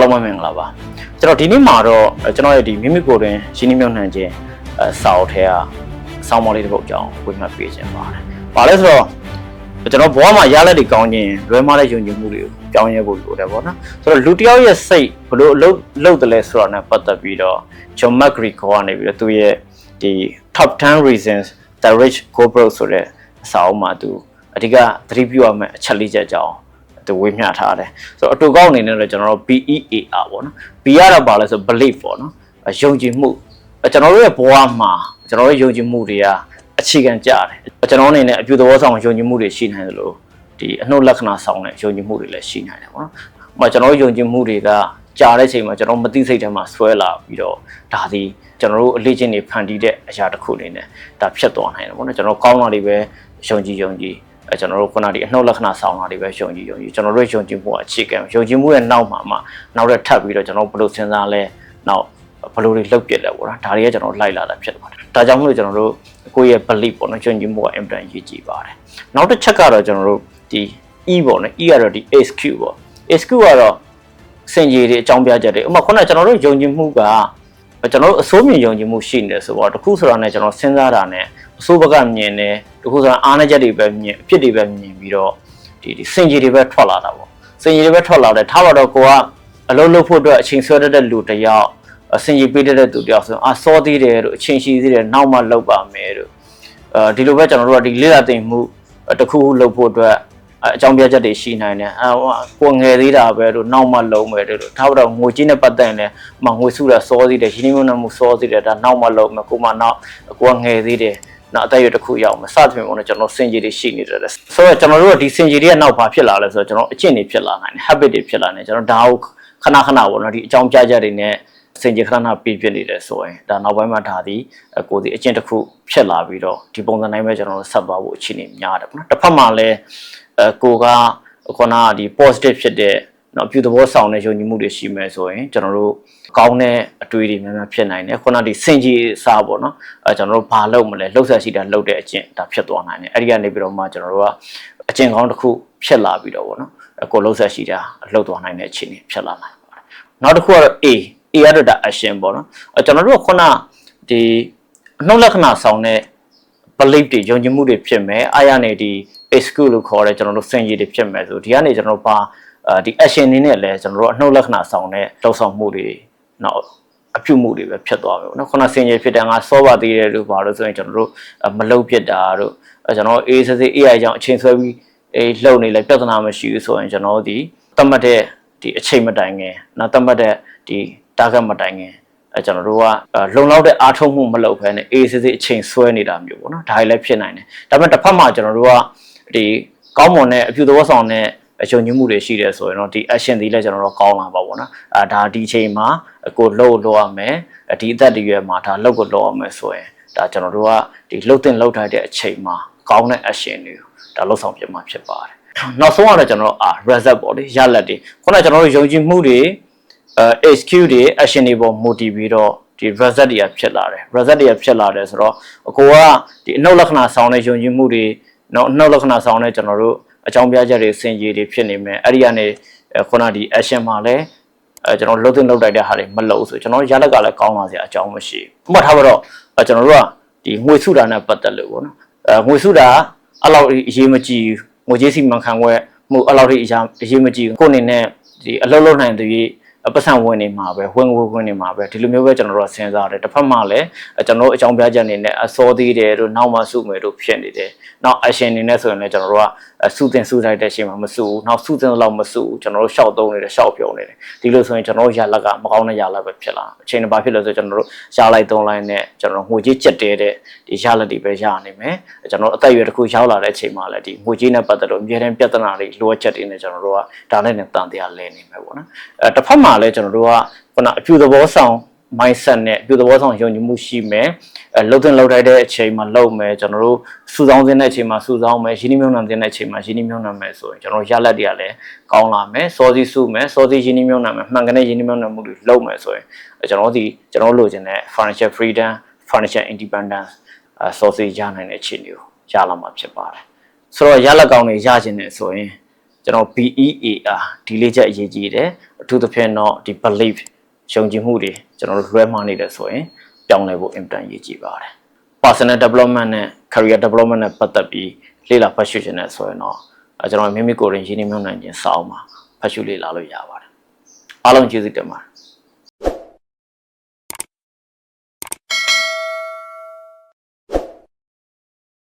အားလုံးပဲမင်္ဂလာပါကျွန်တော်ဒီနေ့မှာတော့ကျွန်တော်ရဲ့ဒီမိမိကိုယ်တွင်ရှင်းနှမြုံနှံခြင်းအစာအုပ်ထဲကစောင်းမော်လေးတစ်ပုဒ်အကြောင်းဝေမှတ်ပေးခြင်းပါတယ်။ဘာလဲဆိုတော့ကျွန်တော်ဘဝမှာရလက်တွေကောင်းခြင်းလွဲမှားတဲ့ယုံကြည်မှုတွေကိုကြောင်းရဲဖို့လိုတယ်ပေါ့နော်။ဆိုတော့လူတစ်ယောက်ရဲ့စိတ်ဘလို့အလုပ်လုပ်တယ်လဲဆိုတာနဲ့ပတ်သက်ပြီးတော့ John McGregor ကနေပြီးတော့သူရဲ့ဒီ top 10 reasons that rich go broke ဆိုတဲ့အစာအုပ်မှာသူအဓိကသတိပြုရမယ့်အချက်လေးချက်ကြောင်း သူဝေမျှထားတယ်ဆိုတော့အတူကောက်အနေနဲ့လည်းကျွန်တော်တို့ BEAR ပေါ့နော် B ရတော့ပါလဲဆို belief ပေါ့နော်အယုံကြည်မှုအကျွန်တော်တို့ရဲ့ဘဝမှာကျွန်တော်တို့ယုံကြည်မှုတွေကအခြေခံကြတယ်ကျွန်တော်အနေနဲ့အပြုသဘောဆောင်ယုံကြည်မှုတွေရှိနိုင်တယ်လို့ဒီအနှုတ်လက္ခဏာဆောင်တဲ့ယုံကြည်မှုတွေလည်းရှိနိုင်တယ်ပေါ့နော်။ဥပမာကျွန်တော်တို့ယုံကြည်မှုတွေကကြာတဲ့ချိန်မှာကျွန်တော်မသိစိတ်ထဲမှာဆွဲလာပြီးတော့ဒါဒီကျွန်တော်တို့အလေးချင်းတွေဖန်တီးတဲ့အရာတစ်ခုလေးနဲ့ဒါဖြစ်သွားနိုင်တယ်ပေါ့နော်ကျွန်တော်ကောင်းတာတွေပဲယုံကြည်ယုံကြည် အဲကျွန်တော်တို့ခုနဒီအနှုတ်လက္ခဏာဆောင်တာတွေပဲယုံကြည်ယုံကြည်ကျွန်တော်တို့ယုံကြည်မှုအခြေခံယုံကြည်မှုရဲ့နောက်မှာမှနောက်ထပ်ထပ်ပြီးတော့ကျွန်တော်ဘယ်လိုစဉ်းစားလဲနောက်ဘယ်လိုတွေလုပ်ပြလဲပေါ့နော်ဒါတွေကကျွန်တော်လိုက်လာတာဖြစ်ပါတယ်ဒါကြောင့်မလို့ကျွန်တော်တို့ကိုယ့်ရဲ့ belief ပေါ့နော်ယုံကြည်မှုကအင်ပန်ရေးကြည့်ပါတယ်နောက်တစ်ချက်ကတော့ကျွန်တော်တို့ဒီ E ပေါ့နော် E ကတော့ဒီ SQ ပေါ့ SQ ကတော့စင်ကြီးတွေအကြောင်းပြချက်တွေဥပမာခုနကကျွန်တော်တို့ယုံကြည်မှုက ကျွန်တော်တို့အစိုးမြင်ယုံကြည်မှုရှိနေတယ်ဆိုတော့တခုဆိုတာနဲ့ကျွန်တော်စဉ်းစားတာနဲ့အစိုးဘက်ကမြင်တယ်တခုဆိုတာအားနည်းချက်တွေပဲမြင်အဖြစ်တွေပဲမြင်ပြီးတော့ဒီဒီစင်ကြီးတွေပဲထွက်လာတာပေါ့စင်ကြီးတွေပဲထွက်လာတယ်ထားပါတော့ကိုကအလုံးလုံးဖို့အတွက်အချိန်ဆွဲတတ်တဲ့လူတစ်ယောက်အစင်ကြီးပေးတတ်တဲ့သူတစ်ယောက်ဆိုရင်အာစောသေးတယ်တို့အချိန်ရှိသေးတယ်နောက်မှလောက်ပါမယ်တို့အဲဒီလိုပဲကျွန်တော်တို့ကဒီလေးလာသိမ့်မှုတစ်ခုခုလုပ်ဖို့အတွက် အကြောင်းပြချက်တွေရှိနိုင်တယ်အဲကိုငယ်သေးတာပဲတို့နောက်မှလုံးမယ်တို့ထားတော့ငွေကြီးနဲ့ပတ်သက်ရင်လည်းမငွေစုတာစောသေးတယ်ရင်းနှီးမြှုပ်နှံမှုစောသေးတယ်ဒါနောက်မှလုံးမယ်ကိုမနောက်ကိုကငယ်သေးတယ်နောက်အသက်အရွယ်တစ်ခုရောက်မယ်စသဖြင့်ပေါ့နော်ကျွန်တော်စင်ကြီးတွေရှိနေတယ်ဆိုတော့ကျွန်တော်တို့ကဒီစင်ကြီးတွေကနောက်ဘာဖြစ်လာလဲဆိုတော့ကျွန်တော်အကျင့်တွေဖြစ်လာနိုင်တယ် habit တွေဖြစ်လာနိုင်ကျွန်တော်ဒါကိုခဏခဏပေါ့နော်ဒီအကြောင်းပြချက်တွေနဲ့ စင်ကြီးခဏခဏပြပြနေတယ်ဆိုရင်ဒါနောက်ပိုင်းမှာဒါဒီကိုဒီအကျင့်တစ်ခုဖြစ်လာပြီးတော့ဒီပုံစံတိုင်းပဲကျွန်တော်တို့ဆက်သွားဖို့အခြေအနေများတယ်ပေါ့နော်တစ်ဖက်မှာလည်းအဲကိုကခုနကဒီ positive ဖြစ်တဲ့နော်ပြုသဘောဆောင်တဲ့ယုံကြည်မှုတွေရှိမယ်ဆိုရင်ကျွန်တော်တို့ကောင်းတဲ့အတွေ့အကြုံများများဖြစ်နိုင်တယ်ခုနဒီစင်ကြီးအစားပေါ့နော်အဲကျွန်တော်တို့ဘာလုပ်မလဲလှုပ်ဆက်ရှိတာလှုပ်တဲ့အကျင့်ဒါဖြစ်သွားနိုင်တယ်အဲ့ဒီကနေပြီးတော့မှကျွန်တော်တို့ကအကျင့်ကောင်းတစ်ခုဖြစ်လာပြီးတော့ပေါ့နော်အကိုလှုပ်ဆက်ရှိတာလှုပ်သွားနိုင်တဲ့အခြေအနေဖြစ်လာနိုင်ပါတယ်နောက်တစ်ခုကတော့ A A ရတော့ဒါ action ပေါ့နော်အဲကျွန်တော်တို့ကခုနဒီအနှုတ်လက္ခဏာဆောင်တဲ့ belief တွေယုံကြည်မှုတွေဖြစ်မယ်အားရနေဒီ excuse လို့ခေါ်တဲ့ကျွန်တော်တို့စင်ကြီးတွေဖြစ်မယ်ဆိုဒီကနေကျွန်တော်တို့ပါဒီ action နေနဲ့လဲကျွန်တော်တို့အနှုတ်လက္ခဏာဆောင်တဲ့လှုပ်ဆောင်မှုတွေနောက်အပြုမှုတွေပဲဖြစ်သွားမယ်ပေါ့နော်ခုနစင်ကြီးဖြစ်တဲ့ငါစောပါသေးတယ်လို့ပါလို့ဆိုရင်ကျွန်တော်တို့မလုံပြစ်တာတို့ကျွန်တော်အေးစစ်စစ် AI ကြောင့်အချိန်ဆွဲပြီးအေးလှုပ်နေလဲပြဿနာမရှိဘူးဆိုရင်ကျွန်တော်ဒီတတ်မှတ်တဲ့ဒီအချိန်မတိုင်ခင်နောက်တတ်မှတ်တဲ့ဒီ target မတိုင်ခင်အဲကျွန်တော်တို့ကလုံလောက်တဲ့အားထုတ်မှုမလုပ်ဘဲနဲ့အေးစစ်စစ်အချိန်ဆွဲနေတာမျိုးပေါ့နော်ဒါလည်းဖြစ်နိုင်တယ်ဒါပေမဲ့တစ်ဖက်မှာကျွန်တော်တို့ကဒီကောင်းမွန်တဲ့အပြုသဘောဆောင်တဲ့အယုံကြည်မှုတွေရှိတယ်ဆိုရင်တော့ဒီ action တွေလည်းကျွန်တော်တို့ကောင်းလာပါပေါ့နော်အဲဒါဒီအချိန်မှာကိုလှုပ်လှုပ်ရမယ်ဒီအသက်တရွယ်မှာဒါလှုပ်ကိုလှုပ်ရမယ်ဆိုရင်ဒါကျွန်တော်တို့ကဒီလှုပ်တင်လှုပ်ထိုက်တဲ့အချိန်မှာကောင်းတဲ့ action တွေကိုဒါလှုပ်ဆောင်ပြမှာဖြစ်ပါတယ်နောက်ဆုံးကတော့ကျွန်တော်တို့အာ result ပေါ့လေရလဒ်တွေခုနကကျွန်တော်တို့ယုံကြည်မှုတွေ အဲ HQ တွေ action တွေပေါ် motive ပြီးတော့ဒီ result တွေကဖြစ်လာတယ် result တွေကဖြစ်လာတယ်ဆိုတော့အကိုကဒီအနှုတ်လက္ခဏာဆောင်တဲ့ယုံကြည်မှုတွေနော်အနှုတ်လက္ခဏာဆောင်တဲ့ကျွန်တော်တို့အကြောင်းပြချက်တွေစင်ကြီးတွေဖြစ်နေမယ်အဲ့ဒီကနေခုနဒီ action မှာလည်းအဲကျွန်တော်လှုပ်တင်လှုပ်တိုက်တဲ့ဟာတွေမလှုပ်ဆိုကျွန်တော်ရလက်ကလည်းကောင်းလာစရာအကြောင်းမရှိဘူးဥပမာထားပါတော့ကျွန်တော်တို့ကဒီငွေစုတာနဲ့ပတ်သက်လို့ပေါ့နော်အဲငွေစုတာအဲ့လောက်အရေးမကြီးငွေကြေးစီမံခန့်ခွဲမှုအဲ့လောက်အရေးမကြီးကိုအနေနဲ့ဒီအလုပ်လုပ်နိုင်တဲ့ ပတ်စံဝင်နေမှာပဲဝင်ဝင်ဝင်နေမှာပဲဒီလိုမျိုးပဲကျွန်တော်တို့စဉ်းစားတယ်တစ်ဖက်မှာလည်းကျွန်တော်တို့အကြောင်းပြချက်အနေနဲ့အစောသေးတယ်တို့နောက်မှစုမယ်တို့ဖြစ်နေတယ်နောက် action အနေနဲ့ဆိုရင်လည်းကျွန်တော်တို့က စုတင်စုထိုက်တဲ့အချိန်မှာမစုဘူးနောက်စုတင်လောက်မစုဘူးကျွန်တော်တို့ရှောက်သုံးနေတယ်ရှောက်ပြုံးနေတယ်ဒီလိုဆိုရင်ကျွန်တော်တို့ရလက်ကမကောင်းတဲ့ရလက်ပဲဖြစ်လာအချိန်တစ်ပါဖြစ်လို့ဆိုကျွန်တော်တို့ရလိုက်သုံးလိုက်နဲ့ကျွန်တော်တို့ငွေကြီးကြက်တဲတဲ့ဒီရလက်တွေပဲရနိုင်မယ်ကျွန်တော်တို့အသက်အရွယ်တစ်ခုရောက်လာတဲ့အချိန်မှာလည်းဒီငွေကြီးနဲ့ပတ်သက်လို့အများနဲ့ပြဿနာတွေလိုအပ်ချက်တွေနဲ့ကျွန်တော်တို့ကဒါနဲ့နဲ့တန်တရားလဲနေမယ်ပေါ့နော်အဲတစ်ဖက်မှာလည်းကျွန်တော်တို့ကခုနအပြူသဘောဆောင် mindset နဲ့အပြူသဘောဆောင်ယုံကြည်မှုရှိမယ်အဲလှုပ်တင်လှုပ်ထိုက်တဲ့အချိန်မှာလှုပ်မယ်ကျွန်တော်တို့စူဆောင်းတဲ့အချိန်မှာစူဆောင်းမယ်ရင်းနှီးမြှုပ်နှံတဲ့အချိန်မှာရင်းနှီးမြှုပ်နှံမယ်ဆိုရင်ကျွန်တော်ရလက်တွေကလည်းကောင်းလာမယ်စောစီစုမယ်စောစီရင်းနှီးမြှုပ်နှံမယ်မှန်ကန်တဲ့ရင်းနှီးမြှုပ်နှံမှုတွေလုပ်မယ်ဆိုရင်ကျွန်တော်ဒီကျွန်တော်လိုချင်တဲ့ financial freedom financial independence အဲစောစီရနိုင်တဲ့အခြေအနေကိုရလာမှာဖြစ်ပါတယ်ဆိုတော့ရလက်ကောင်းတွေရခြင်းနဲ့ဆိုရင်ကျွန်တော် BEAR ဒီလေးချက်အရေးကြီးတယ်အထူးသဖြင့်တော့ဒီ belief ယုံကြည်မှုတွေကျွန်တော်တို့လွဲမှားနေတယ်ဆိုရင်ပြောင်းလဲဖို့အင်တန်ရေးကြည့်ပါတယ် personal development နဲ့ career development နဲ့ပတ်သက်ပြီးလေ့လာဖတ်ရှုခြင်းနဲ့ဆိုရင်တော့အဲကျွန်တော်မိမိကိုယ်ရင်ရင်းနှီးမြှုပ်နှံခြင်းစာအုပ်မှာဖတ်ရှုလေ့လာလို့ရပါတယ်အားလုံးကျေးဇူးတင်ပါတယ်